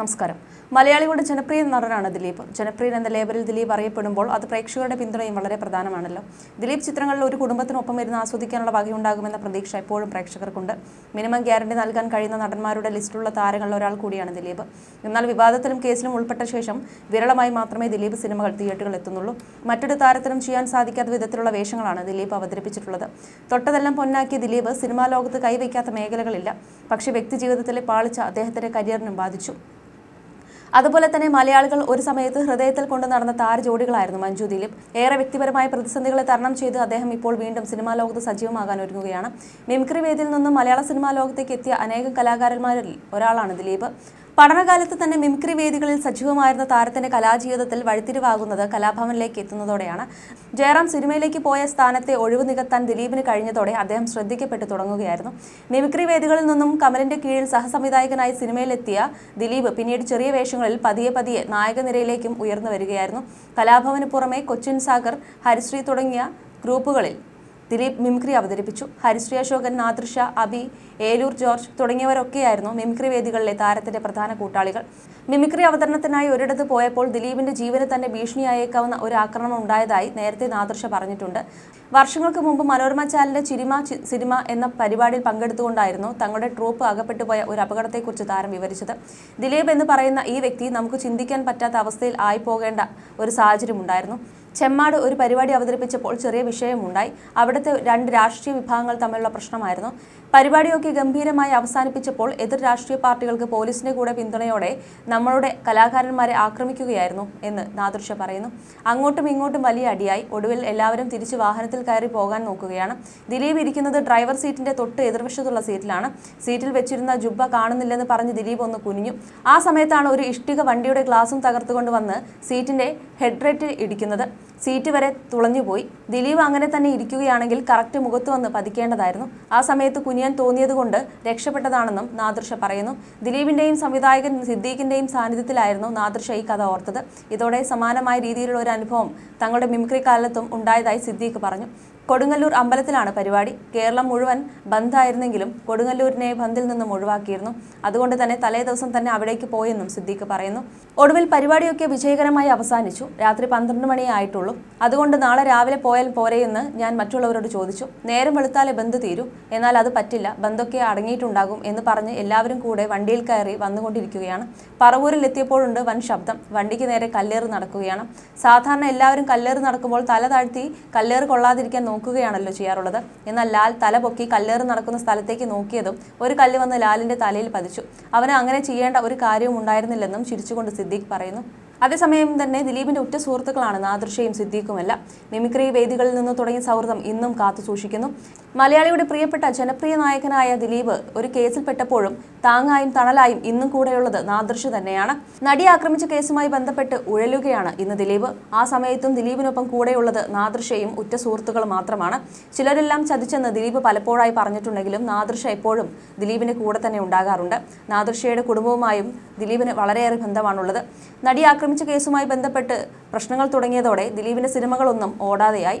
നമസ്കാരം. മലയാളികളുടെ ജനപ്രിയ നടനാണ് ദിലീപ്. ജനപ്രിയൻ എന്ന ലേബലിൽ ദിലീപ് അറിയപ്പെടുമ്പോൾ അത് പ്രേക്ഷകരുടെ പിന്തുണയും വളരെ പ്രധാനമാണല്ലോ. ദിലീപ് ചിത്രങ്ങളിൽ ഒരു കുടുംബത്തിനൊപ്പം ഇരുന്ന് ആസ്വദിക്കാനുള്ള വകയുണ്ടാകുമെന്ന പ്രതീക്ഷ എപ്പോഴും പ്രേക്ഷകർക്കുണ്ട്. മിനിമം ഗ്യാരണ്ടി നൽകാൻ കഴിയുന്ന നടന്മാരുടെ ലിസ്റ്റിലുള്ള താരങ്ങളിൽ ഒരാൾ കൂടിയാണ് ദിലീപ്. എന്നാൽ വിവാദത്തിലും കേസിലും ഉൾപ്പെട്ട ശേഷം വിരളമായി മാത്രമേ ദിലീപ് സിനിമകൾ തിയേറ്ററുകളിൽ എത്തുന്നുള്ളൂ. മറ്റൊരു താരത്തിനും ചെയ്യാൻ സാധിക്കാത്ത വിധത്തിലുള്ള വേഷങ്ങളാണ് ദിലീപ് അവതരിപ്പിച്ചിട്ടുള്ളത്. തൊട്ടതെല്ലാം പൊന്നാക്കിയ ദിലീപ് സിനിമാ ലോകത്ത് കൈവയ്ക്കാത്ത മേഖലകളില്ല. പക്ഷേ വ്യക്തിജീവിതത്തിലെ പാളിച്ച അദ്ദേഹത്തിന്റെ കരിയറിനും ബാധിച്ചു. അതുപോലെ തന്നെ മലയാളികൾ ഒരു സമയത്ത് ഹൃദയത്തിൽ കൊണ്ട് നടന്ന താര ജോഡികളായിരുന്നു മഞ്ജു ദിലീപ്. ഏറെ വ്യക്തിപരമായ പ്രതിസന്ധികളെ തരണം ചെയ്ത് അദ്ദേഹം ഇപ്പോൾ വീണ്ടും സിനിമാ ലോകത്ത് സജീവമാകാൻ ഒരുങ്ങുകയാണ്. മിമിക്രി വേദിയിൽ നിന്നും മലയാള സിനിമാ ലോകത്തേക്ക് എത്തിയ അനേകം കലാകാരന്മാരിൽ ഒരാളാണ് ദിലീപ്. പഠനകാലത്ത് തന്നെ മിമിക്രി വേദികളിൽ സജീവമായിരുന്ന താരത്തിന്റെ കലാജീവിതത്തിൽ വഴിത്തിരിവാകുന്നത് കലാഭവനിലേക്ക് എത്തുന്നതോടെയാണ്. ജയറാം സിനിമയിലേക്ക് പോയ സ്ഥാനത്തെ ഒഴിവ് നികത്താൻ ദിലീപിന് കഴിഞ്ഞതോടെ അദ്ദേഹം ശ്രദ്ധിക്കപ്പെട്ടു തുടങ്ങുകയായിരുന്നു. മിമിക്രി വേദികളിൽ നിന്നും കമലിന്റെ കീഴിൽ സഹസംവിധായകനായി സിനിമയിലെത്തിയ ദിലീപ് പിന്നീട് ചെറിയ വേഷങ്ങളിൽ പതിയെ പതിയെ നായകനിരയിലേക്കും ഉയർന്നു വരികയായിരുന്നു. കലാഭവന് പുറമെ കൊച്ചിൻ സാഗർ ഹരിശ്രീ തുടങ്ങിയ ഗ്രൂപ്പുകളിൽ ദിലീപ് മിമിക്രി അവതരിപ്പിച്ചു. ഹരിശ്രീ അശോകൻ നാദൃഷ അബി ഏലൂർ ജോർജ് തുടങ്ങിയവരൊക്കെയായിരുന്നു മിമിക്രി വേദികളിലെ താരത്തിന്റെ പ്രധാന കൂട്ടാളികൾ. മിമിക്രി അവതരണത്തിനായി ഒരിടത്ത് പോയപ്പോൾ ദിലീപിന്റെ ജീവന് തന്നെ ഭീഷണിയായേക്കാവുന്ന ഒരു ആക്രമണം ഉണ്ടായതായി നേരത്തെ നാദർശ പറഞ്ഞിട്ടുണ്ട്. വർഷങ്ങൾക്ക് മുമ്പ് മനോരമ ചാനലിന്റെ ചിരിമ സിനിമ എന്ന പരിപാടിയിൽ പങ്കെടുത്തുകൊണ്ടായിരുന്നു തങ്ങളുടെ ട്രൂപ്പ് അകപ്പെട്ടുപോയ ഒരു അപകടത്തെക്കുറിച്ച് താരം വിവരിച്ചത്. ദിലീപ് എന്ന് പറയുന്ന ഈ വ്യക്തി നമുക്ക് ചിന്തിക്കാൻ പറ്റാത്ത അവസ്ഥയിൽ ആയിപ്പോകേണ്ട ഒരു സാഹചര്യമുണ്ടായിരുന്നു. ചെമ്മാട് ഒരു പരിപാടി അവതരിപ്പിച്ചപ്പോൾ ചെറിയ വിഷയമുണ്ടായി. അവിടുത്തെ രണ്ട് രാഷ്ട്രീയ വിഭാഗങ്ങൾ തമ്മിലുള്ള പ്രശ്നമായിരുന്നു. പരിപാടിയൊക്കെ ഗംഭീരമായി അവസാനിപ്പിച്ചപ്പോൾ എതിർ രാഷ്ട്രീയ പാർട്ടികൾക്ക് പോലീസിന്റെ കൂടെ പിന്തുണയോടെ നമ്മളുടെ കലാകാരന്മാരെ ആക്രമിക്കുകയായിരുന്നു എന്ന് നാദൃശ പറയുന്നു. അങ്ങോട്ടും ഇങ്ങോട്ടും വലിയ അടിയായി. ഒടുവിൽ എല്ലാവരും തിരിച്ച് വാഹനത്തിൽ കയറി പോകാൻ നോക്കുകയാണ്. ദിലീപ് ഇരിക്കുന്നത് ഡ്രൈവർ സീറ്റിന്റെ തൊട്ട് എതിർവശത്തുള്ള സീറ്റിലാണ്. സീറ്റിൽ വെച്ചിരുന്ന ജുബ്ബ കാണുന്നില്ലെന്ന് പറഞ്ഞ് ദിലീപ് ഒന്ന് കുനിഞ്ഞു. ആ സമയത്താണ് ഒരു ഇഷ്ടിക വണ്ടിയുടെ ഗ്ലാസും തകർത്തുകൊണ്ട് വന്ന് സീറ്റിന്റെ ഹെഡ്റേറ്റ് ഇടിക്കുന്നത്. സീറ്റ് വരെ തുളഞ്ഞുപോയി ദിലീപ് അങ്ങനെ തന്നെ ഇരിക്കുകയാണെങ്കിൽ കറക്റ്റ് മുഖത്ത് വന്ന് പതിക്കേണ്ടതായിരുന്നു. ആ സമയത്ത് കുനിയാൻ തോന്നിയതുകൊണ്ട് രക്ഷപ്പെട്ടതാണെന്നും നാദൃഷ പറയുന്നു. ദിലീപിന്റെയും സംവിധായകൻ സിദ്ദീഖിന്റെയും സാന്നിധ്യത്തിലായിരുന്നു നാദൃഷ ഈ കഥ ഓർത്തത്. ഇതോടെ സമാനമായ രീതിയിലുള്ള ഒരു അനുഭവം തങ്ങളുടെ മിമിക്രി കാലത്തും ഉണ്ടായതായി സിദ്ദീഖ് പറഞ്ഞു. കൊടുങ്ങല്ലൂർ അമ്പലത്തിലാണ് പരിപാടി. കേരളം മുഴുവൻ ബന്ധായിരുന്നെങ്കിലും കൊടുങ്ങല്ലൂരിനെ ബന്ധിൽ നിന്നും ഒഴിവാക്കിയിരുന്നു. അതുകൊണ്ട് തന്നെ തലേ ദിവസം തന്നെ അവിടേക്ക് പോയെന്നും സിദ്ദീഖ് പറയുന്നു. ഒടുവിൽ പരിപാടിയൊക്കെ വിജയകരമായി അവസാനിച്ചു. രാത്രി പന്ത്രണ്ട് മണിയേ ആയിട്ടുള്ളൂ. അതുകൊണ്ട് നാളെ രാവിലെ പോയാൽ പോരെയെന്ന് ഞാൻ മറ്റുള്ളവരോട് ചോദിച്ചു. നേരം വെളുത്താലേ ബന്ദ് തീരൂ. എന്നാൽ അത് പറ്റില്ല. ബന്ധൊക്കെ അടങ്ങിയിട്ടുണ്ടാകും എന്ന് പറഞ്ഞ് എല്ലാവരും കൂടെ വണ്ടിയിൽ കയറി വന്നുകൊണ്ടിരിക്കുകയാണ്. പറവൂരിൽ എത്തിയപ്പോഴുണ്ട് വൻ ശബ്ദം. വണ്ടിക്ക് നേരെ കല്ലേറ് നടക്കുകയാണ്. സാധാരണ എല്ലാവരും കല്ലേറ് നടക്കുമ്പോൾ തല താഴ്ത്തി കല്ലേറ് കൊള്ളാതിരിക്കാൻ നോക്കുകയാണല്ലോ ചെയ്യാറുള്ളത്. എന്നാൽ ലാൽ തല പൊക്കി കല്ലേറ് നടക്കുന്ന സ്ഥലത്തേക്ക് നോക്കിയതും ഒരു കല്ല് വന്ന് ലാലിന്റെ തലയിൽ പതിച്ചു. അവന് അങ്ങനെ ചെയ്യേണ്ട ഒരു കാര്യവും ഉണ്ടായിരുന്നില്ലെന്നും ചിരിച്ചുകൊണ്ട് സിദ്ദീഖ് പറയുന്നു. അതേസമയം തന്നെ ദിലീപിന്റെ ഉറ്റ സുഹൃത്തുക്കളാണ് നാദൃശയും സിദ്ദീഖുമല്ല മിമിക്രി വേദികളിൽ നിന്ന് തുടങ്ങിയ സൗഹൃദം ഇന്നും കാത്തു സൂക്ഷിക്കുന്നു. മലയാളിയുടെ പ്രിയപ്പെട്ട ജനപ്രിയ നായകനായ ദിലീപ് ഒരു കേസിൽപ്പെട്ടപ്പോഴും താങ്ങായും തണലായും ഇന്നും കൂടെയുള്ളത് നാദൃശ തന്നെയാണ്. നടി ആക്രമിച്ച കേസുമായി ബന്ധപ്പെട്ട് ഉഴലുകയാണ് ഇന്ന് ദിലീപ്. ആ സമയത്തും ദിലീപിനൊപ്പം കൂടെയുള്ളത് നാദൃശയും ഉറ്റ സുഹൃത്തുക്കളും മാത്രമാണ്. ചിലരെല്ലാം ചതിച്ചെന്ന് ദിലീപ് പലപ്പോഴായി പറഞ്ഞിട്ടുണ്ടെങ്കിലും നാദൃശ എപ്പോഴും ദിലീപിന്റെ കൂടെ തന്നെ ഉണ്ടാകാറുണ്ട്. നാദൃശയുടെ കുടുംബവുമായും ദിലീപിന് വളരെയേറെ ബന്ധമാണുള്ളത്. നടി ആക്രമിച്ച കേസുമായി ബന്ധപ്പെട്ട് പ്രശ്നങ്ങൾ തുടങ്ങിയതോടെ ദിലീപിന്റെ സിനിമകളൊന്നും ഓടാതെയായി.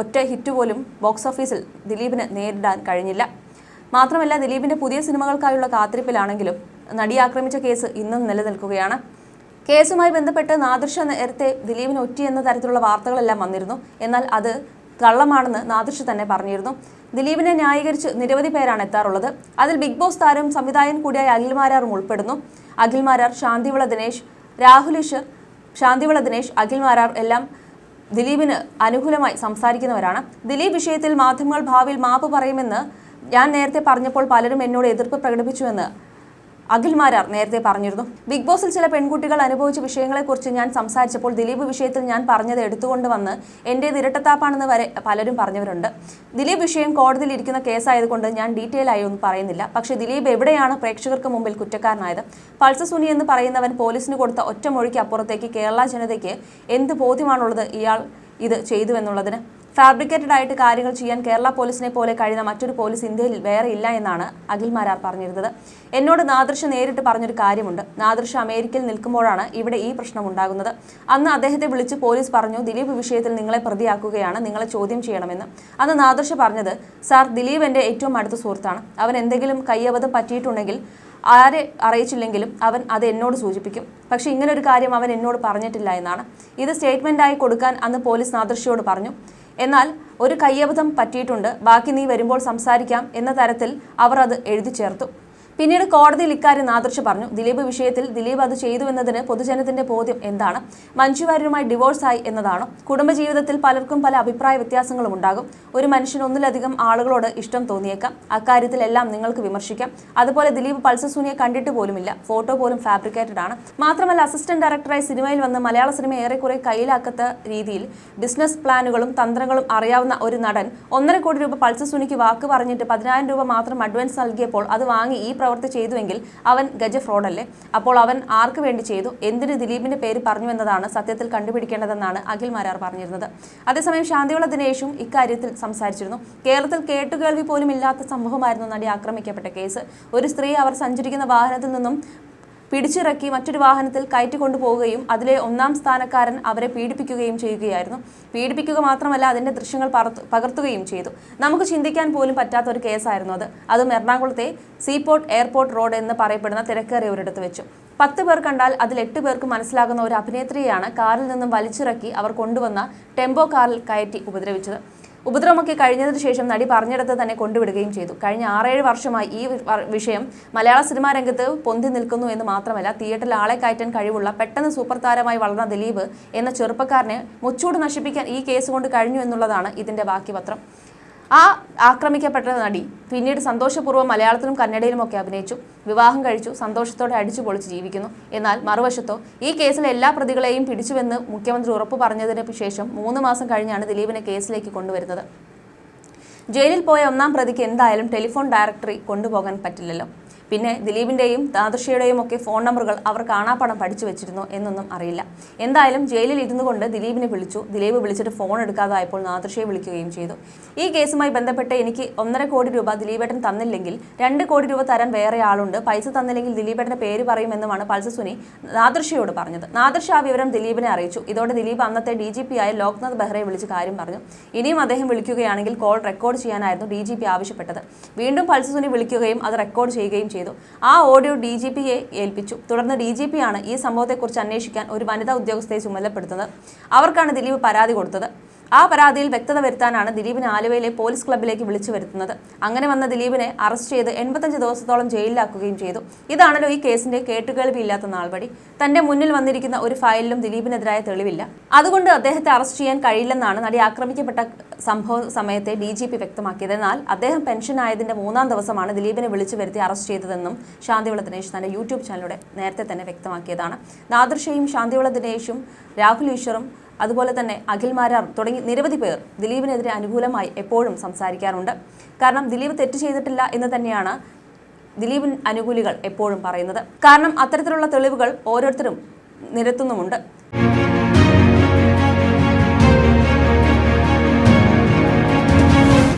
ഒറ്റ ഹിറ്റ് പോലും ബോക്സ് ഓഫീസിൽ ദിലീപിന് നേരിടാൻ കഴിഞ്ഞില്ല. മാത്രമല്ല ദിലീപിന്റെ പുതിയ സിനിമകൾക്കായുള്ള കാത്തിരിപ്പിലാണെങ്കിലും നടി ആക്രമിച്ച കേസ് ഇന്നും നിലനിൽക്കുകയാണ്. കേസുമായി ബന്ധപ്പെട്ട് നാദൃശ നേരത്തെ ദിലീപിന് ഒറ്റി എന്ന തരത്തിലുള്ള വാർത്തകളെല്ലാം വന്നിരുന്നു. എന്നാൽ അത് കള്ളമാണെന്ന് നാദൃശ തന്നെ പറഞ്ഞിരുന്നു. ദിലീപിനെ ന്യായീകരിച്ച് നിരവധി പേരാണ് എത്താറുള്ളത്. അതിൽ ബിഗ് ബോസ് താരം സംവിധായകൻ കൂടിയായ അഖിൽമാരാറും ഉൾപ്പെടുന്നു. അഖിൽമാരാർ ശാന്തിവിള ദിനേശ് രാഹുൽ ഈശ്വർ ശാന്തിവിള ദിനേശ് അഖിൽമാരാർ എല്ലാം ദിലീപിന് അനുകൂലമായി സംസാരിക്കുന്നവരാണ്. ദിലീപ് വിഷയത്തിൽ മാധ്യമങ്ങൾ ഭാവിയിൽ മാപ്പ് പറയുമെന്ന് ഞാൻ നേരത്തെ പറഞ്ഞപ്പോൾ പലരും എന്നോട് എതിർപ്പ് പ്രകടിപ്പിച്ചുവെന്ന് അഖിൽമാരാർ നേരത്തെ പറഞ്ഞിരുന്നു. ബിഗ് ബോസിൽ ചില പെൺകുട്ടികൾ അനുഭവിച്ച വിഷയങ്ങളെക്കുറിച്ച് ഞാൻ സംസാരിച്ചപ്പോൾ ദിലീപ് വിഷയത്തിൽ ഞാൻ പറഞ്ഞത് എടുത്തുകൊണ്ട് വന്ന് എന്റെ ഇരട്ടത്താപ്പാണെന്ന് വരെ പലരും പറഞ്ഞവരുണ്ട്. ദിലീപ് വിഷയം കോടതിയിൽ ഇരിക്കുന്ന കേസായതുകൊണ്ട് ഞാൻ ഡീറ്റെയിൽ ആയി ഒന്നും പറയുന്നില്ല. പക്ഷേ ദിലീപ് എവിടെയാണ് പ്രേക്ഷകർക്ക് മുമ്പിൽ കുറ്റക്കാരനായത്? പൾസ സുനി എന്ന് പറയുന്നവൻ പോലീസിന് കൊടുത്ത ഒറ്റമൊഴിക്ക് അപ്പുറത്തേക്ക് കേരള ജനതയ്ക്ക് എന്ത് ബോധ്യമാണുള്ളത് ഇയാൾ ഇത് ചെയ്തു എന്നുള്ളതിന് ഫാബ്രിക്കേറ്റഡ് ആയിട്ട് കാര്യങ്ങൾ ചെയ്യാൻ കേരള പോലീസിനെ പോലെ കഴിയുന്ന മറ്റൊരു പോലീസ് ഇന്ത്യയിൽ വേറെ ഇല്ല എന്നാണ് അഖിൽ പറഞ്ഞിരുന്നത്. എന്നോട് നാദൃശ നേരിട്ട് പറഞ്ഞൊരു കാര്യമുണ്ട്. നാദൃശ അമേരിക്കയിൽ നിൽക്കുമ്പോഴാണ് ഇവിടെ ഈ പ്രശ്നം ഉണ്ടാകുന്നത്. അന്ന് അദ്ദേഹത്തെ വിളിച്ച് പോലീസ് പറഞ്ഞു ദിലീപ് വിഷയത്തിൽ നിങ്ങളെ പ്രതിയാക്കുകയാണ് നിങ്ങളെ ചോദ്യം ചെയ്യണമെന്ന്. അന്ന് നാദൃശ പറഞ്ഞത് സാർ ദിലീപ് എന്റെ ഏറ്റവും അടുത്ത സുഹൃത്താണ്. അവൻ എന്തെങ്കിലും കയ്യബദ്ധം പറ്റിയിട്ടുണ്ടെങ്കിൽ ആരെ അറിയിച്ചില്ലെങ്കിലും അവൻ അത് എന്നോട് സൂചിപ്പിക്കും. പക്ഷെ ഇങ്ങനൊരു കാര്യം അവൻ എന്നോട് പറഞ്ഞിട്ടില്ല എന്നാണ്. ഇത് സ്റ്റേറ്റ്മെന്റായി കൊടുക്കാൻ അന്ന് പോലീസ് നാദൃശയോട് പറഞ്ഞു. എന്നാൽ ഒരു കയ്യബദ്ധം പറ്റിയിട്ടുണ്ട്. ബാക്കി നീ വരുമ്പോൾ സംസാരിക്കാം എന്ന തരത്തിൽ അവർ അത് എഴുതി ചേർത്തു. പിന്നീട് കോടതിയിൽ ഇക്കാര്യം നാദൃശ് പറഞ്ഞു. ദിലീപ് വിഷയത്തിൽ ദിലീപ് അത് ചെയ്തു എന്നതിന് പൊതുജനത്തിന്റെ ബോധ്യം എന്താണ്? മഞ്ജു വാര്യരുമായി ഡിവോഴ്സായി എന്നതാണോ? കുടുംബജീവിതത്തിൽ പലർക്കും പല അഭിപ്രായ വ്യത്യാസങ്ങളും ഉണ്ടാകും. ഒരു മനുഷ്യന് ഒന്നിലധികം ആളുകളോട് ഇഷ്ടം തോന്നിയേക്കാം. അക്കാര്യത്തിൽ എല്ലാം നിങ്ങൾക്ക് വിമർശിക്കാം. അതുപോലെ ദിലീപ് പൾസസൂനിയെ കണ്ടിട്ട് പോലുമില്ല. ഫോട്ടോ പോലും ഫാബ്രിക്കേറ്റഡ് ആണ്. മാത്രമല്ല അസിസ്റ്റന്റ് ഡയറക്ടറായി സിനിമയിൽ വന്ന് മലയാള സിനിമ ഏറെക്കുറെ കയ്യിലാക്കാത്ത രീതിയിൽ ബിസിനസ് പ്ലാനുകളും തന്ത്രങ്ങളും അറിയാവുന്ന ഒരു നടൻ ഒന്നര കോടി രൂപ പൾസസൂനിക്ക് വാക്ക് പറഞ്ഞിട്ട് പതിനായിരം രൂപ മാത്രം അഡ്വാൻസ് നൽകിയപ്പോൾ അത് വാങ്ങി ഈ പ്രവൃത്തി ചെയ്തുവെങ്കിൽ അവൻ ഗജ ഫ്രോഡല്ലേ അപ്പോൾ അവൻ ആർക്ക് വേണ്ടി ചെയ്തു? എന്തിന് ദിലീപിന്റെ പേര് പറഞ്ഞു എന്നതാണ് സത്യത്തിൽ കണ്ടുപിടിക്കേണ്ടതെന്നാണ് അഖിൽ മാരാർ പറഞ്ഞിരുന്നത്. അതേസമയം ശാന്തിയുള്ള ദിനേശും ഇക്കാര്യത്തിൽ സംസാരിച്ചിരുന്നു. കേരളത്തിൽ കേട്ടുകേൾവി പോലും ഇല്ലാത്ത സംഭവമായിരുന്നു നടി ആക്രമിക്കപ്പെട്ട കേസ്. ഒരു സ്ത്രീ അവർ സഞ്ചരിക്കുന്ന വാഹനത്തിൽ നിന്നും പിടിച്ചിറക്കി മറ്റൊരു വാഹനത്തിൽ കയറ്റി കൊണ്ടുപോവുകയും അതിലെ ഒന്നാം സ്ഥാനക്കാരൻ അവരെ പീഡിപ്പിക്കുകയും ചെയ്യുകയായിരുന്നു. പീഡിപ്പിക്കുക മാത്രമല്ല അതിന്റെ ദൃശ്യങ്ങൾ പകർത്തുകയും ചെയ്തു. നമുക്ക് ചിന്തിക്കാൻ പോലും പറ്റാത്ത ഒരു കേസായിരുന്നു അത്. അതും എറണാകുളത്തെ സീപോർട്ട് എയർപോർട്ട് റോഡ് എന്ന് പറയപ്പെടുന്ന തിരക്കേറിയ ഒരിടത്ത് വെച്ചു. പത്ത് പേർ കണ്ടാൽ അതിൽ എട്ട് പേർക്ക് മനസ്സിലാകുന്ന ഒരു അഭിനേത്രിയെയാണ് കാറിൽ നിന്നും വലിച്ചിറക്കി അവർ കൊണ്ടുവന്ന ടെമ്പോ കാറിൽ കയറ്റി ഉപദ്രവിച്ചത്. ഉപദ്രവമൊക്കെ കഴിഞ്ഞതിന് ശേഷം നടി പറഞ്ഞിടത്ത് തന്നെ കൊണ്ടുവിടുകയും ചെയ്തു. കഴിഞ്ഞ ആറേഴ് വർഷമായി ഈ വിഷയം മലയാള സിനിമാ രംഗത്ത് പൊന്തി നിൽക്കുന്നു എന്ന് മാത്രമല്ല തിയേറ്ററിൽ ആളെ കയറ്റാൻ കഴിവുള്ള പെട്ടെന്ന് സൂപ്പർ താരമായി വളർന്ന ദിലീപ് എന്ന ചെറുപ്പക്കാരനെ മുച്ചൂട് നശിപ്പിക്കാൻ ഈ കേസ് കൊണ്ട് കഴിഞ്ഞു എന്നുള്ളതാണ് ഇതിന്റെ ബാക്കി പത്രം ആ ആക്രമിക്കപ്പെട്ട നടി പിന്നീട് സന്തോഷപൂർവം മലയാളത്തിലും കന്നഡയിലുമൊക്കെ അഭിനയിച്ചു. വിവാഹം കഴിച്ചു സന്തോഷത്തോടെ അടിച്ചു പൊളിച്ച് ജീവിക്കുന്നു. എന്നാൽ മറുവശത്തോ ഈ കേസിലെ എല്ലാ പ്രതികളെയും പിടിച്ചുവെന്ന് മുഖ്യമന്ത്രി ഉറപ്പു പറഞ്ഞതിന് ശേഷം മൂന്ന് മാസം കഴിഞ്ഞാണ് ദിലീപിനെ കേസിലേക്ക് കൊണ്ടുവരുന്നത്. ജയിലിൽ പോയ ഒന്നാം പ്രതിക്ക് എന്തായാലും ടെലിഫോൺ ഡയറക്ടറി കൊണ്ടുപോകാൻ പറ്റില്ലല്ലോ. പിന്നെ ദിലീപിന്റെയും ദാദർഷയുടെയും ഒക്കെ ഫോൺ നമ്പറുകൾ അവർ കാണാപ്പണം പഠിച്ചു വെച്ചിരുന്നു എന്നൊന്നും അറിയില്ല. എന്തായാലും ജയിലിൽ ഇരുന്നു കൊണ്ട് ദിലീപിനെ വിളിച്ചു. ദിലീപ് വിളിച്ചിട്ട് ഫോൺ എടുക്കാതായപ്പോൾ നാദൃഷയെ വിളിക്കുകയും ചെയ്തു. ഈ കേസുമായി ബന്ധപ്പെട്ട് എനിക്ക് ഒന്നര കോടി രൂപ ദിലീപേട്ടൻ തന്നില്ലെങ്കിൽ രണ്ട് കോടി രൂപ തരാൻ വേറെ ആളുണ്ട്. പൈസ തന്നില്ലെങ്കിൽ ദിലീപേട്ടന്റെ പേര് പറയുമെന്നുമാണ് പൾസസുനി നാദൃഷയോട് പറഞ്ഞത്. നാദൃഷ ആ വിവരം ദിലീപിനെ അറിയിച്ചു. ഇതോടെ ദിലീപ് അന്നത്തെ ഡി ജി പി ആയ ലോക്നാഥ് ബെഹ്റയെ വിളിച്ച് കാര്യം പറഞ്ഞു. ഇനിയും അദ്ദേഹം വിളിക്കുകയാണെങ്കിൽ കോൾ റെക്കോർഡ് ചെയ്യാനായിരുന്നു ഡി ജി പി ആവശ്യപ്പെട്ടത്. വീണ്ടും പൾസസുനി വിളിക്കുകയും അത് റെക്കോർഡ് ചെയ്യുകയും ചെയ്തു. ആ ഓഡിയോ ഡി ജി പിയെ ഏൽപ്പിച്ചു. തുടർന്ന് ഡി ജി പി ആണ് ഈ സംഭവത്തെക്കുറിച്ച് അന്വേഷിക്കാൻ ഒരു വനിതാ ഉദ്യോഗസ്ഥയെ ചുമതലപ്പെടുത്തുന്നത്. അവർക്കാണ് ദിലീപ് പരാതി കൊടുത്തത്. ആ പരാതിയിൽ വ്യക്തത വരുത്താനാണ് ദിലീപിനെ ആലുവയിലെ പോലീസ് ക്ലബ്ബിലേക്ക് വിളിച്ചു വരുത്തുന്നത്. അങ്ങനെ വന്ന ദിലീപിനെ അറസ്റ്റ് ചെയ്ത് എൺപത്തഞ്ച് ദിവസത്തോളം ജയിലിലാക്കുകയും ചെയ്തു. ഇതാണല്ലോ ഈ കേസിന്റെ കേട്ടുകേൾവിയില്ലാത്ത നാൾപടി തന്റെ മുന്നിൽ വന്നിരിക്കുന്ന ഒരു ഫയലിലും ദിലീപിനെതിരായ തെളിവില്ല. അതുകൊണ്ട് അദ്ദേഹത്തെ അറസ്റ്റ് ചെയ്യാൻ കഴിയില്ലെന്നാണ് നടി ആക്രമിക്കപ്പെട്ട സംഭവ സമയത്തെ ഡി ജി പി വ്യക്തമാക്കിയത്. എന്നാൽ അദ്ദേഹം പെൻഷൻ ആയതിന്റെ മൂന്നാം ദിവസമാണ് ദിലീപിനെ വിളിച്ചു വരുത്തി അറസ്റ്റ് ചെയ്തതെന്നും ശാന്തിവിള ദിനേശ് തന്റെ യൂട്യൂബ് ചാനലിലൂടെ നേരത്തെ തന്നെ വ്യക്തമാക്കിയതാണ്. നാദർഷയും ശാന്തിവിള ദിനേശും രാഹുൽ ഈശ്വറും അതുപോലെ തന്നെ അഖിൽ മാരാർ തുടങ്ങി നിരവധി പേർ ദിലീപിനെതിരെ അനുകൂലമായി എപ്പോഴും സംസാരിക്കാറുണ്ട്. കാരണം ദിലീപ് തെറ്റ് ചെയ്തിട്ടില്ല എന്ന് തന്നെയാണ് ദിലീപിൻ അനുകൂലികൾ എപ്പോഴും പറയുന്നത്. കാരണം അത്തരത്തിലുള്ള തെളിവുകൾ ഓരോരുത്തരും നിരത്തുന്നുമുണ്ട്.